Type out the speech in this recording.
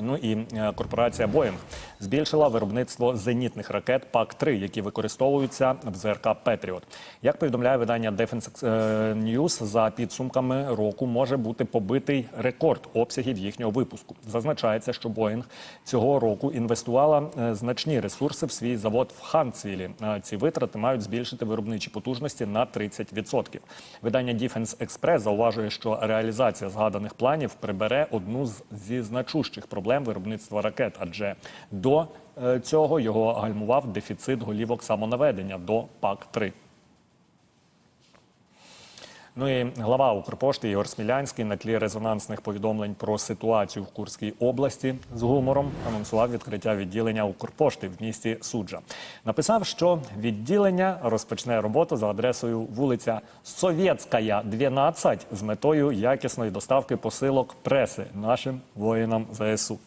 Ну і е, корпорація Боїнг збільшила виробництво зенітних ракет ПАК-3, які використовуються в ЗРК Петріот. Як повідомляє видання Defense е, News, за підсумками року може бути побитий рекорд обсягів їхнього випуску. Зазначається, що Боїнг цього року інвестувала е, значні ресурси в свій завод в Ханцвілі. Е, Ці витрати мають збільшити виробничі потужності на 30%. Видання Defense Express зауважує, що реалізація згаданих планів прибере одну зі значущих проблем виробництва ракет, адже до е, цього його гальмував дефіцит голівок самонаведення до ПАК-3. Ну і глава Укрпошти Ігор Смілянський на тлі резонансних повідомлень про ситуацію в Курській області з гумором анонсував відкриття відділення Укрпошти в місті Суджа. Написав, що відділення розпочне роботу за адресою вулиця Совєтська, 12 з метою якісної доставки посилок преси нашим воїнам ЗСУ.